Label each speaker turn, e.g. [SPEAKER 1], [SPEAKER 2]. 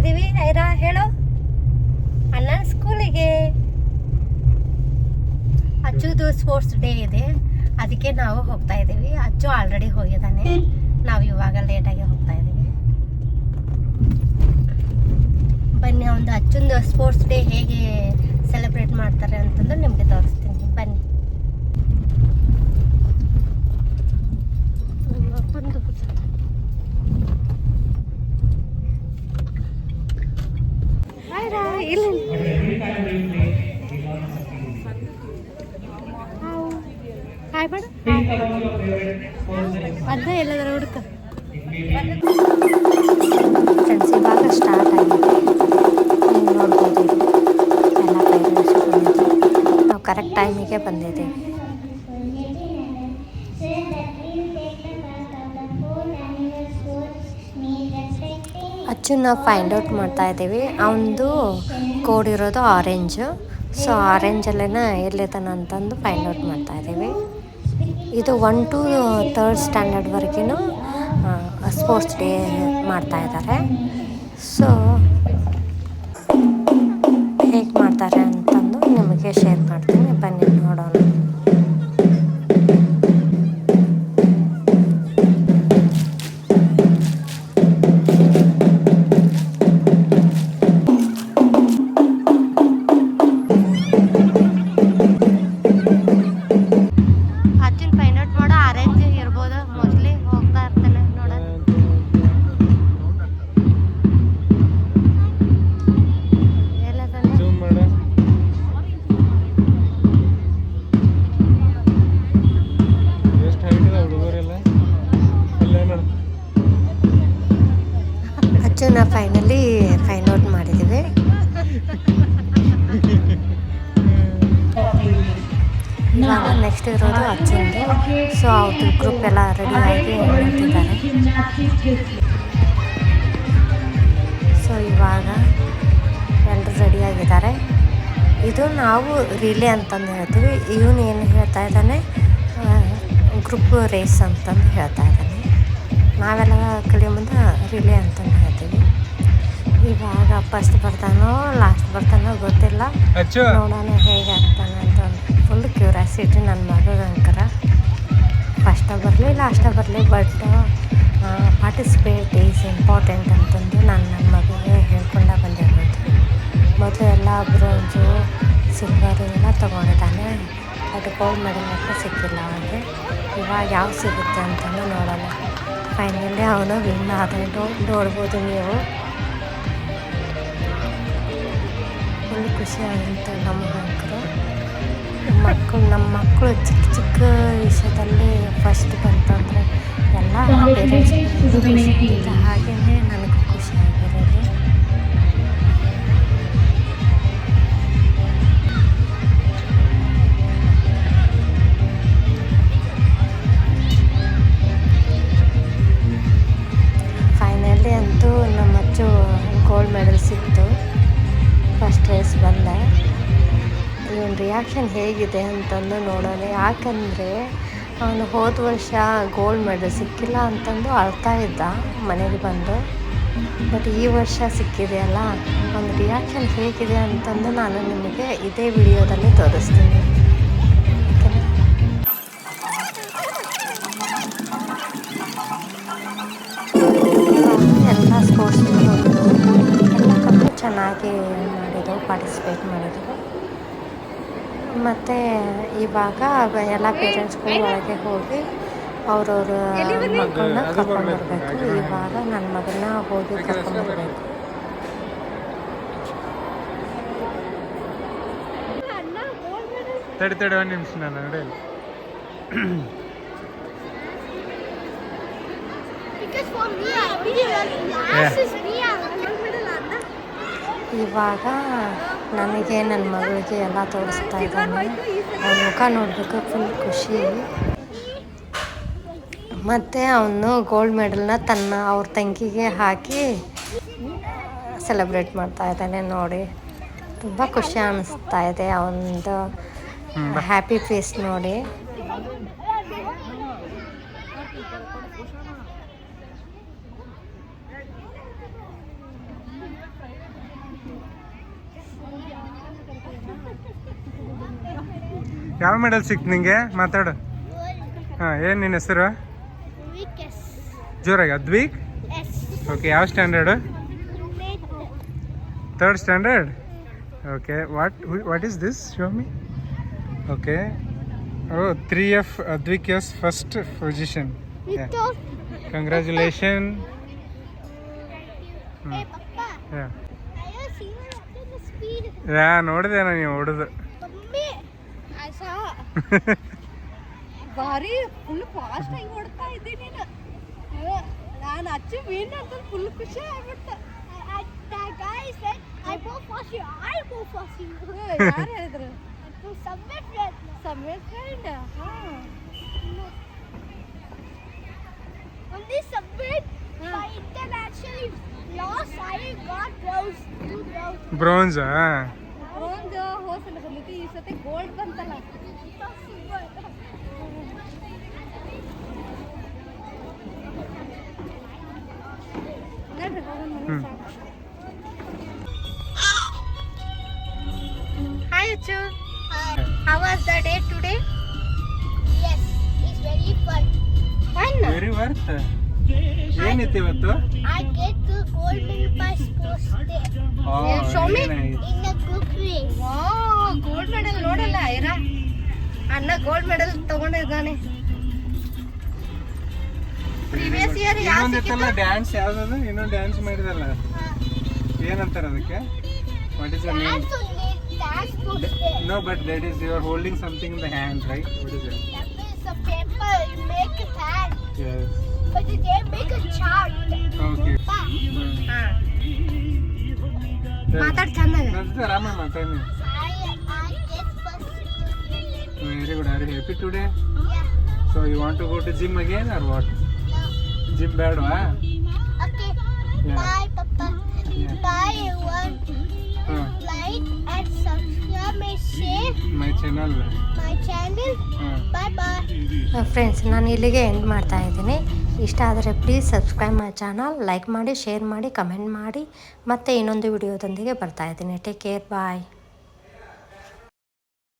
[SPEAKER 1] ಇದ್ದೀವಿ. ಐರಾ ಹೇಳು. ಅಣ್ಣ ಸ್ಕೂಲಿಗೆ. ಅಚ್ಚುದು ಸ್ಪೋರ್ಟ್ಸ್ ಡೇ ಇದೆ. ಅದಕ್ಕೆ ನಾವು ಹೋಗ್ತಾ ಇದ್ದೀವಿ. ಅಚ್ಚು ಆಲ್ರೆಡಿ ಹೋಗಿದ್ದಾನೆ. ನಾವು ಇವಾಗ ಲೇಟಾಗಿ ಹೋಗ್ತಾ ಇದ್ದೀವಿ. ಬನ್ನಿ, ಒಂದು ಅಚ್ಚುಂದು ಸ್ಪೋರ್ಟ್ಸ್ ಡೇ ಹೇಗೆ ಸೆಲೆಬ್ರೇಟ್ ಮಾಡ್ತಾರೆ ಅಂತಂದು ನಿಮಗೆ ತೋರಿಸ್ತೀನಿ ಬನ್ನಿ ನಮ್ಮ ಅಪ್ಪಂದು ಐರಾ, ಇಲ್ಲಿ ಹಾಯ್ ಬೇಡ ಅದ ಎಲ್ಲದರ ಹುಡುಕ. ಫ್ರೆಂಡ್ಸ್ ಇವಾಗ ಸ್ಟಾರ್ಟ್ ಆಗಿದೆ. ನೀವು ನೋಡ್ಬೋದು. ಎಲ್ಲ ಕೈ ನಾವು ಕರೆಕ್ಟ್ ಟೈಮಿಗೆ ಬಂದಿದ್ದೀವಿ. ಅಚ್ಚನ್ನ ಫೈಂಡ್ ಔಟ್ ಮಾಡ್ತಾ ಇದ್ದೀವಿ. ಅವನದು ಕೋಡ್ ಇರೋದು ಆರೆಂಜ್ ಸೊ ಆರೆಂಜಲ್ಲೇನ ಎಲ್ಲಿದ್ದಾನ ಅಂತಂದು ಫೈಂಡ್ ಔಟ್ ಮಾಡ್ತಾ ಇದ್ದೀವಿ. ಇದು ಒನ್ ಟು ತರ್ಡ್ ಸ್ಟ್ಯಾಂಡರ್ಡ್ವರೆಗೂ ಸ್ಪೋರ್ಟ್ಸ್ ಡೇ ಮಾಡ್ತಾ ಇದ್ದಾರೆ. ಸೊ ಹೇಗೆ ಮಾಡ್ತಾರೆ ಅಂತಂದು ನಿಮಗೆ ಶೇರ್ ಮಾಡ್ತೀನಿ. ಬನ್ನಿ, ನೋಡೋಣ. ಫೈನಲಿ ಫೈನ್ ಔಟ್ ಮಾಡಿದ್ದೀವಿ. ನೆಕ್ಸ್ಟ್ ಇರೋದು ಅಚ್ಚುಂದು ಸೊ ಅವ್ರದ್ದು ಗ್ರೂಪ್ ಎಲ್ಲ ರೆಡಿ ಆಗಿ ನಿಂತಿದ್ದಾರೆ. ಸೊ ಇವಾಗ ಎಲ್ಲರೂ ರೆಡಿಯಾಗಿದ್ದಾರೆ ಇದು ನಾವು ರಿಲೇ ಅಂತಂದು ಹೇಳ್ತೀವಿ. ಇವನು ಏನು ಹೇಳ್ತಾ ಇದ್ದಾನೆ? ಗ್ರೂಪ್ ರೇಸ್ ಅಂತಂದು ಹೇಳ್ತಾ ಇದ್ದಾನೆ. ನಾವೆಲ್ಲ ಕಲಿಯೋ ಮುಂದೆ ರಿಲೇ ಅಂತಂದು ಹೇಳ್ತೀವಿ. ಇವಾಗ ಫಸ್ಟ್ ಬರ್ತಾನೋ ಲಾಸ್ಟ್ ಬರ್ತಾನೋ ಗೊತ್ತಿಲ್ಲ. ನೋಡೋಣ ಹೇಗೆ ಆಗ್ತಾನೆ ಅಂತ ಫುಲ್ ಕ್ಯೂರಿಯಾಸಿಟಿ ನನ್ನ ಮಗಂಕರ ಫಸ್ಟ ಬರಲಿ ಲಾಸ್ಟ ಬರಲಿ ಬಟ್ ಪಾರ್ಟಿಸಿಪೇಟ್ ಈಸ್ ಇಂಪಾರ್ಟೆಂಟ್ ಅಂತಂದು ನಾನು ನನ್ನ ಮಗುಗೆ ಹೇಳ್ಕೊಂಡ ಬಂದಿರೋದು. ಮೊದಲು ಎಲ್ಲ ಬ್ರೋಂಜು ಸಿಲ್ವರು ಎಲ್ಲ ತೊಗೊಂಡಿದ್ದಾನೆ. ಅದು ಗೋಲ್ಡ್ ಮೆಡಲ್ ಅಂತ ಸಿಕ್ಕಿಲ್ಲ ಅವನಿಗೆ. ಇವಾಗ ಯಾವ ಸಿಗುತ್ತೆ ಅಂತಲೂ ನೋಡೋಣ. ಫೈನಲಿ ಅವನು ವಿನ್ ಆದ. ನೋಡ್ಬೋದು ನೀವು. ಫುಲ್ ಖುಷಿ ಆಗುತ್ತೆ ನಮ್ಮ ಮಕ್ಕಳು ನಮ್ಮ ಮಕ್ಕಳು ಚಿಕ್ಕ ಚಿಕ್ಕ ವಿಷಯದಲ್ಲಿ ಫಸ್ಟ್ ಬಂತಂದರೆ ಎಲ್ಲ ಪೇರೆಂಟ್ಸ್ ರಿಯಾಕ್ಷನ್ ಹೇಗಿದೆ ಅಂತಂದು ನೋಡೋಣ. ಯಾಕಂದರೆ ಅವನು ಹೋದ ವರ್ಷ ಗೋಲ್ಡ್ ಮೆಡಲ್ ಸಿಕ್ಕಿಲ್ಲ ಅಂತಂದು ಅಳ್ತಾ ಇದ್ದ, ಮನೆಗೆ ಬಂದು. ಬಟ್ ಈ ವರ್ಷ ಸಿಕ್ಕಿದೆಯಲ್ಲ ಒಂದು ರಿಯಾಕ್ಷನ್ ಹೇಗಿದೆ ಅಂತಂದು ನಾನು ನಿಮಗೆ ಇದೇ ವಿಡಿಯೋದಲ್ಲಿ ತೋರಿಸ್ತೀನಿ. ಎಲ್ಲ ಸ್ಪೋರ್ಟ್ಸ್ ಎಲ್ಲ ಕಪ್ಪು ಚೆನ್ನಾಗಿ ಮಾಡಿದವು ಪಾರ್ಟಿಸಿಪೇಟ್ ಮಾಡಿದವು ಮತ್ತು ಇವಾಗ ಎಲ್ಲ ಪೇರೆಂಟ್ಸ್ಗಳು ಒಳಗೆ ಹೋಗಿ ಅವ್ರವ್ರ ಮಕ್ಕಳನ್ನ ಕರ್ಕೊಂಡ್ಬರ್ಬೇಕು ಇವಾಗ ನನ್ನ ಮಗನ ಹೋಗಿ ಕರ್ಕೊಂಡ್ಬರ್ಬೇಕು
[SPEAKER 2] ತಡಿ ತಡಿ ಒಂದು ನಿಮಿಷ ನಾನು ನಡೆಯಲ್ಲ
[SPEAKER 1] ಇವಾಗ ನನಗೆ, ನನ್ನ ಮಗಳಿಗೆ ಎಲ್ಲ ತೋರಿಸ್ತಾ ಇದ್ದಾನೆ. ಅವನ ಮುಖ ನೋಡಬೇಕು ಫುಲ್ ಖುಷಿ. ಮತ್ತು ಅವನು ಗೋಲ್ಡ್ ಮೆಡಲ್ನ ತನ್ನ ಅವ್ರ ತಂಗಿಗೆ ಹಾಕಿ ಸೆಲೆಬ್ರೇಟ್ ಮಾಡ್ತಾ ಇದ್ದಾನೆ ನೋಡಿ. ತುಂಬ ಖುಷಿ ಅನ್ನಿಸ್ತಾ ಇದೆ ಅವನದು ಹ್ಯಾಪಿ ಫೇಸ್ ನೋಡಿ.
[SPEAKER 2] ಯಾವ ಮೆಡಲ್ ಸಿಕ್ತು ನಿಂಗೆ? ಮಾತಾಡು. ಹಾಂ ಏನ್ ನಿನ್ನ ಹೆಸರು? ಜೋರಾಗಿ ಅದ್ವೀಕ್ ಓಕೆ ಯಾವ standard third standard okay what what is this ಶಿವಮಿ okay oh three F Advik yes first position congratulation
[SPEAKER 3] ಹ್ಞೂ
[SPEAKER 2] ನಾ ನೋಡಿದೆ ನೀ
[SPEAKER 3] ಓಡದು मम्मी ಆಸಾ
[SPEAKER 4] ಬಾರಿ ಫುಲ್ ಫಾಸ್ಟ್ ಆಗಿ ಹೊಡ್ತಾ ಇದ್ದೀನಿ ನಾನು. ಅ っち ಮೀನ್ ಅಂತ ಫುಲ್
[SPEAKER 3] ಫಿಶ ಆಗ್ಬಿಟ್ಟ ಅಟ್ ಆ guys I hope for you I hope for you
[SPEAKER 4] ಯಾರ ಹೇಳ್ದ್ರು?
[SPEAKER 3] ಇಟ್ಸ್
[SPEAKER 4] ಸಮವೇ ಫ್ರೆಂಡ್
[SPEAKER 3] ಸಮವೇ ಫ್ರೆಂಡ್ ಹಾ. ಒಂದಿಸ್ ಸಮವೇ ಬೈಟ್ ಟು ಆಕ್ಚುಲಿ
[SPEAKER 2] ಬ್ರೋನ್ಸಾ
[SPEAKER 4] ಒಂದು ಹೋಸಲ ಬಂದಿತ್ತು ಈ ಸತಿ ಗೋಲ್ಡ್ ಬಂತಲ್ಲ.
[SPEAKER 1] ಹಾಯ್ ಅಚ್ಚು
[SPEAKER 3] Hi.
[SPEAKER 1] How was the day today?
[SPEAKER 3] Yes, it's very fun.
[SPEAKER 1] Fun
[SPEAKER 2] very worth ಏನಿತ್ತು ಇವತ್ತು?
[SPEAKER 3] I get the gold medal by sports day
[SPEAKER 1] Yeah, show me.
[SPEAKER 3] in the group race.
[SPEAKER 1] Gold medal ನೋಡಲ್ಲ ಇರಾ. ಅಣ್ಣ gold medal ತಗೊಂಡಿದ್ದಾನೆ. Previous year ಯಾವ್ದು
[SPEAKER 2] ಇನ್ನೊಂದಿತ್ತಲ್ಲ dance ಯಾವ್ದದು? ಇನ್ನೊಂದು ಡ್ಯಾನ್ಸ್ ಮಾಡಿದಲ್ಲ. ಏನಂತಾರೆ ಅದಕ್ಕೆ? What is the name
[SPEAKER 3] That's only that's sports
[SPEAKER 2] no but that is your holding something in the hand right what is it
[SPEAKER 3] That paper you make
[SPEAKER 2] yes
[SPEAKER 3] But did they make a chart?
[SPEAKER 2] Okay.
[SPEAKER 3] Pa.
[SPEAKER 2] Ah. ಮಾತಾಡ್
[SPEAKER 3] ಚಂದ
[SPEAKER 2] very good are happy today so you want to go to gym again or what gym ಬೇಡವಾ
[SPEAKER 3] bye
[SPEAKER 2] papa
[SPEAKER 3] bye you
[SPEAKER 2] Yeah.
[SPEAKER 3] Bye, everyone.
[SPEAKER 2] ಹಾಂ
[SPEAKER 3] Like and subscribe my share
[SPEAKER 2] my channel
[SPEAKER 3] my channel. Bye bye.
[SPEAKER 1] Friends ನಾನು ಇಲ್ಲಿಗೆ end ಮಾಡ್ತಾ ಇದ್ದೀನಿ ಇಷ್ಟ ಆದರೆ please subscribe my channel like ಮಾಡಿ share ಮಾಡಿ ಕಮೆಂಟ್ ಮಾಡಿ ಮತ್ತೆ ಇನ್ನೊಂದು ವಿಡಿಯೋದೊಂದಿಗೆ ಬರ್ತಾ ಇದ್ದೀನಿ ಟೇಕ್ ಕೇರ್ ಬಾಯ್